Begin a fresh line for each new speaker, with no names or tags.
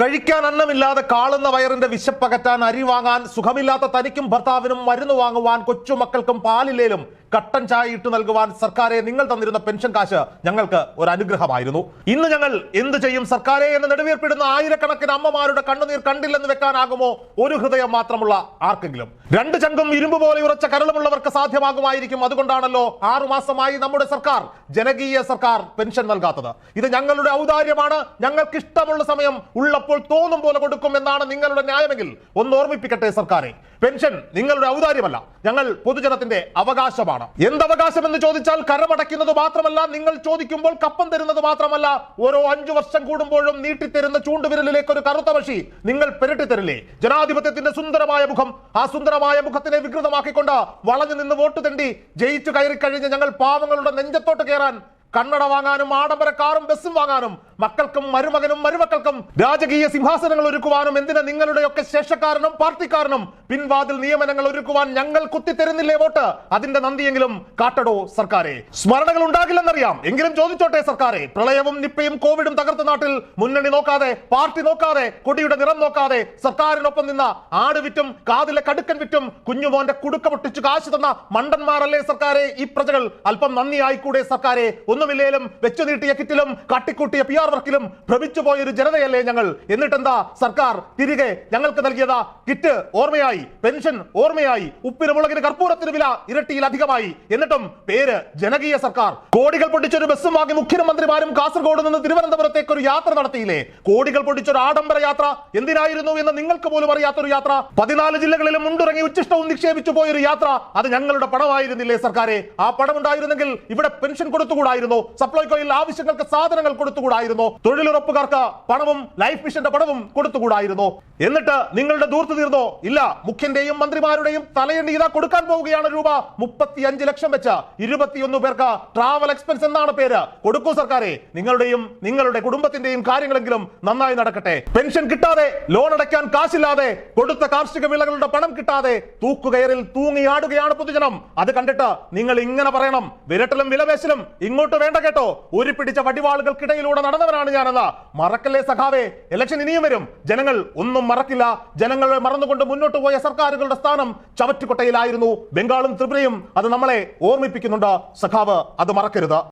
കഴിക്കാൻ അന്നമില്ലാതെ കാളുന്ന വയറിന്റെ വിശപ്പകറ്റാൻ അരി വാങ്ങാൻ സുഖമില്ലാത്ത തനിക്കും ഭർത്താവിനും മരുന്ന് വാങ്ങുവാൻ കൊച്ചുമക്കൾക്കും പാലില്ലേലും കട്ടൻ ചായ ഇട്ട് നൽകുവാൻ സർക്കാരെ നിങ്ങൾ തന്നിരുന്ന പെൻഷൻ കാശ് ഞങ്ങൾക്ക് ഒരു അനുഗ്രഹമായിരുന്നു ഇന്ന് ഞങ്ങൾ എന്ത് ചെയ്യും സർക്കാരെ എന്ന് നെടുവീർപ്പിടുന്ന ആയിരക്കണക്കിന് അമ്മമാരുടെ കണ്ണുനീർ കണ്ടില്ലെന്ന് വെക്കാനാകുമോ? ഒരു ഹൃദയം മാത്രമുള്ള ആർക്കെങ്കിലും. രണ്ട് ചങ്കും ഇരുമ്പ് പോലെ ഉറച്ച കരളുമുള്ളവർക്ക് സാധ്യമാകുമായിരിക്കും. അതുകൊണ്ടാണല്ലോ ആറുമാസമായി നമ്മുടെ സർക്കാർ ജനകീയ സർക്കാർ പെൻഷൻ നൽകാത്തത്. ഇത് ഞങ്ങളുടെ ഔദാര്യമാണ്. ഞങ്ങൾക്ക് ഇഷ്ടമുള്ള സമയം ഉള്ളപ്പോൾ തോന്നും പോലെ കൊടുക്കും എന്നാണ് നിങ്ങളുടെ ന്യായമെങ്കിൽ ഒന്ന് ഓർമ്മിപ്പിക്കട്ടെ സർക്കാരെ. പെൻഷൻ നിങ്ങളുടെ ഔദാര്യമല്ല. ഞങ്ങൾ പൊതുജനത്തിന്റെ അവകാശമാണ്. എന്ത് അവകാശം എന്ന് ചോദിച്ചാൽ കരമടയ്ക്കുന്നത് മാത്രമല്ല നിങ്ങൾ ചോദിക്കുമ്പോൾ കപ്പം തരുന്നത് മാത്രമല്ല. ഓരോ അഞ്ചു വർഷം കൂടുമ്പോഴും നീട്ടിത്തരുന്ന ചൂണ്ടുവിരലിലേക്ക് ഒരു കറുത്ത പക്ഷി നിങ്ങൾ പെരട്ടി തരില്ലേ ജനാധിപത്യത്തിന്റെ സുന്ദരമായ മുഖം ആ സുന്ദരമായ മുഖത്തിനെ വികൃതമാക്കിക്കൊണ്ട് വളഞ്ഞു നിന്ന് വോട്ട് തെണ്ടി ജയിച്ചു കയറി കഴിഞ്ഞ് ഞങ്ങൾ പാവങ്ങളുടെ നെഞ്ചത്തോട്ട് കയറാൻ കണ്ണട വാങ്ങാനും ആഡംബര കാറും ബസ്സും വാങ്ങാനും മക്കൾക്കും മരുമകനും മരുമക്കൾക്കും രാജകീയ സിംഹാസനങ്ങൾ ഒരുക്കുവാനും എന്തിന് നിങ്ങളുടെയൊക്കെ ശേഷക്കാരനും പാർട്ടിക്കാരനും? പിൻവാതിൽ നിയമനങ്ങൾ ഒരുക്കുവാൻ ഞങ്ങൾ കുത്തിത്തരുന്നില്ലേ വോട്ട്? അതിന്റെ നന്ദിയെങ്കിലും കാട്ടടോ സർക്കാരെ. സ്മരണകൾ ഉണ്ടാകില്ലെന്നറിയാം. എങ്കിലും ചോദിച്ചോട്ടെ സർക്കാരെ. പ്രളയവും നിപ്പയും കോവിഡും തകർത്ത നാട്ടിൽ മുന്നണി നോക്കാതെ പാർട്ടി നോക്കാതെ കൊടിയുടെ നിറം നോക്കാതെ സർക്കാരിനൊപ്പം നിന്ന ആട് വിറ്റും കാതിലെ കടുക്കൻ വിറ്റും കുഞ്ഞുമോന്റെ കുടുക്ക പൊട്ടിച്ചു കാശ് തന്ന മണ്ടന്മാരല്ലേ സർക്കാരെ? ഈ പ്രജകൾ അല്പം നന്ദിയായിക്കൂടെ സർക്കാരെ? ഒന്നുമില്ലേലും വെച്ചു നീട്ടിയ കിറ്റിലും കാട്ടിക്കൂട്ടിയ പി ആർ വർക്കിലും ഭ്രമിച്ചു പോയൊരു ജനതയല്ലേ ഞങ്ങൾ. എന്നിട്ടെന്താ? സർക്കാർ തിരികെ ഞങ്ങൾക്ക് നൽകിയതാ കിറ്റ് ഓർമ്മയായി പെൻഷൻ ഓർമ്മയായി ഉപ്പിന് മുളകിന് കർപ്പൂരത്തിന് വില ഇരട്ടിയിലധികമായി എന്നിട്ടും പേര് ജനകീയ സർക്കാർ. കോടികൾ പൊട്ടിച്ചൊരു ബസ്സും വാങ്ങി മുഖ്യമന്ത്രിമാരും കാസർഗോഡ് നിന്ന് തിരുവനന്തപുരത്തേക്ക് ഒരു യാത്ര നടത്തിയില്ലേ? കോടികൾ പൊട്ടിച്ചൊരു ആഡംബര യാത്ര എന്തിനായിരുന്നു എന്ന് നിങ്ങൾക്ക് പോലും അറിയാത്തൊരു യാത്ര? പതിനാല് ജില്ലകളിലും മുണ്ടുറങ്ങി ഉച്ചിഷ്ടവും നിക്ഷേപിച്ചു പോയൊരു യാത്ര അത് ഞങ്ങളുടെ പണമായിരുന്നില്ലേ സർക്കാരെ? ആ പണമുണ്ടായിരുന്നെങ്കിൽ ഇവിടെ പെൻഷൻ കൊടുത്തുകൂടായിരുന്നു. സപ്ലൈകോയിൽ ആവശ്യങ്ങൾക്ക് സാധനങ്ങൾ കൊടുത്തുകൂടായിരുന്നു. തൊഴിലുറപ്പുകാർക്ക് പണവും ലൈഫ് മിഷന്റെ പണവും കൊടുത്തുകൂടായിരുന്നു. എന്നിട്ട് നിങ്ങളുടെ ദൂർത്ത് തീർന്നോ? ഇല്ല. മുഖ്യന്റെയും മന്ത്രിമാരുടെയും തലയെണ്ണി ഇതാ കൊടുക്കാൻ പോവുകയാണ് രൂപ. മുപ്പത്തി അഞ്ച് ലക്ഷം വെച്ച ഇരുപത്തിയൊന്ന് പേർക്ക് ട്രാവൽ എക്സ്പെൻസ് എന്നാണ് പേര്. കൊടുക്കൂ സർക്കാരെ. നിങ്ങളുടെയും നിങ്ങളുടെ കുടുംബത്തിന്റെയും കാര്യങ്ങളെങ്കിലും നന്നായി നടക്കട്ടെ. പെൻഷൻ കിട്ടാതെ ലോൺ അടയ്ക്കാൻ കാശില്ലാതെ കൊടുത്ത കാർഷിക വിളകളുടെ പണം കിട്ടാതെ തൂക്കുകയറിൽ തൂങ്ങിയാടുകയാണ് പൊതുജനം. അത് കണ്ടിട്ട് നിങ്ങൾ ഇങ്ങനെ പറയണം. വിരട്ടലും വിലപേശലും ഇങ്ങോട്ട് വേണ്ട കേട്ടോ. ഒരു പിടിച്ച വടിവാളുകൾക്കിടയിലൂടെ നടന്നവനാണ് ഞാനെന്ന. മറക്കല്ലേ സഖാവേ? ഇലക്ഷൻ ഇനിയും വരും. ജനങ്ങൾ ഒന്നും മറക്കില്ല. ജനങ്ങളെ മറന്നുകൊണ്ട് മുന്നോട്ട് പോയ സർക്കാരുകളുടെ സ്ഥാനം ചവറ്റുകൊട്ടയിലായിരുന്നു. ബംഗാളും ത്രിപുരയും അത് നമ്മളെ ഓർമ്മിപ്പിക്കുന്നുണ്ട്. സഖാവ് അത് മറക്കരുത്.